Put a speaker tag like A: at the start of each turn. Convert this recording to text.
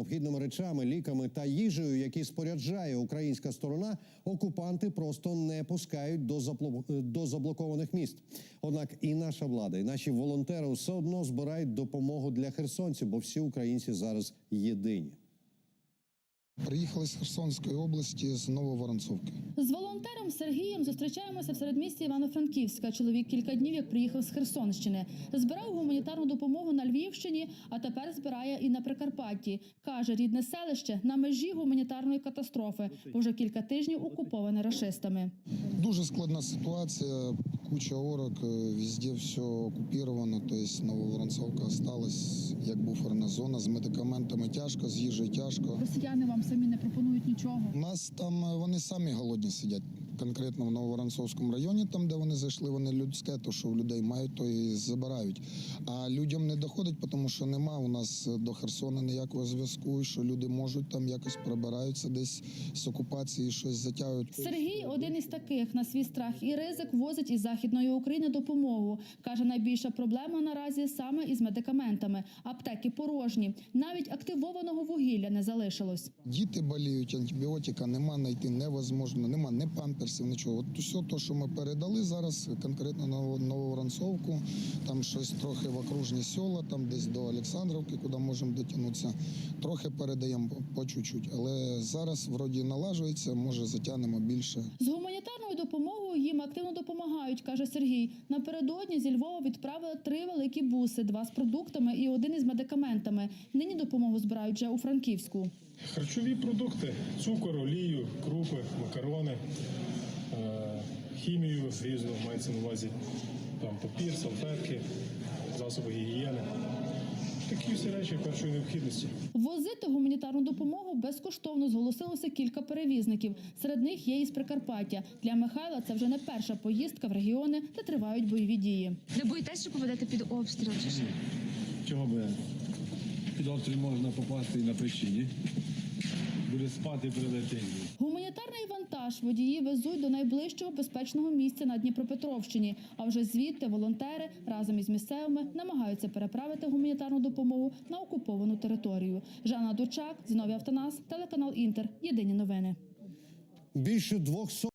A: Необхідними речами, ліками та їжею, які споряджає українська сторона, окупанти просто не пускають до забло- до заблокованих міст. Однак і наша влада, і наші волонтери все одно збирають допомогу для херсонців, бо всі українці зараз єдині.
B: Приїхали з Херсонської області з Нововоронцовки.
C: З волонтером Сергієм зустрічаємося в середмісті Івано-Франківська. Чоловік кілька днів як приїхав з Херсонщини. Збирав гуманітарну допомогу на Львівщині, а тепер збирає і на Прикарпатті. Каже, рідне селище на межі гуманітарної катастрофи, бо вже кілька тижнів окуповане рашистами.
B: Дуже складна ситуація, куча орок, е, везде все окуповано. Тобто Нововоронцовка осталась як буферна зона. З медикаментами тяжко, з їжею тяжко.
C: Росіяни вам самі не пропонують нічого.
B: У нас там е, вони самі голодні сидять. Конкретно в Нововоронцовському районі, там де вони зайшли, вони людське, то що в людей мають, то і забирають. А людям не доходить, тому що нема у нас до Херсона ніякого зв'язку, що люди можуть там якось пробираються десь з окупації, щось затягують.
C: Сергій один із таких на свій страх і ризик возить із західної України допомогу. каже, найбільша проблема наразі саме із медикаментами. Аптеки порожні, навіть активованого вугілля не залишилось.
B: Діти боліють, антибіотика нема знайти невозможно, нема ні памперсів, нічого. От все те, що ми передали зараз, конкретно на Нововоронцовку, там щось трохи в окружні села, там десь до Олександровки, куди можемо дотягнутися, трохи передаємо по, чуть-чуть. Але зараз вроді налажується, може затягнемо більше.
C: З гуманітарною допомогою їм активно допомагають, каже Сергій. Напередодні зі Львова відправили три великі буси: два з продуктами і один із медикаментами. Нині допомогу збирають вже у Франківську.
D: Харчові продукти, цукор, олію, крупи, макарони, хімію різну, мається на увазі там, папір, салфетки, засоби гігієни. Такі всі речі першої необхідності.
C: Возити гуманітарну допомогу безкоштовно зголосилося кілька перевізників. Серед них є із Прикарпаття. Для Михайла це вже не перша поїздка в регіони, де тривають бойові дії.
E: Не боїтесь, що попадете під обстріл? Чи ж?
F: Чого би під обстріл можна попасти і на причині. Спати прилетить.
C: Гуманітарний вантаж водії везуть до найближчого безпечного місця на Дніпропетровщині. А вже звідти волонтери разом із місцевими намагаються переправити гуманітарну допомогу на окуповану територію. Жанна Дучак, Зіновій Автонас, телеканал Інтер. Єдині новини.
A: Більше 200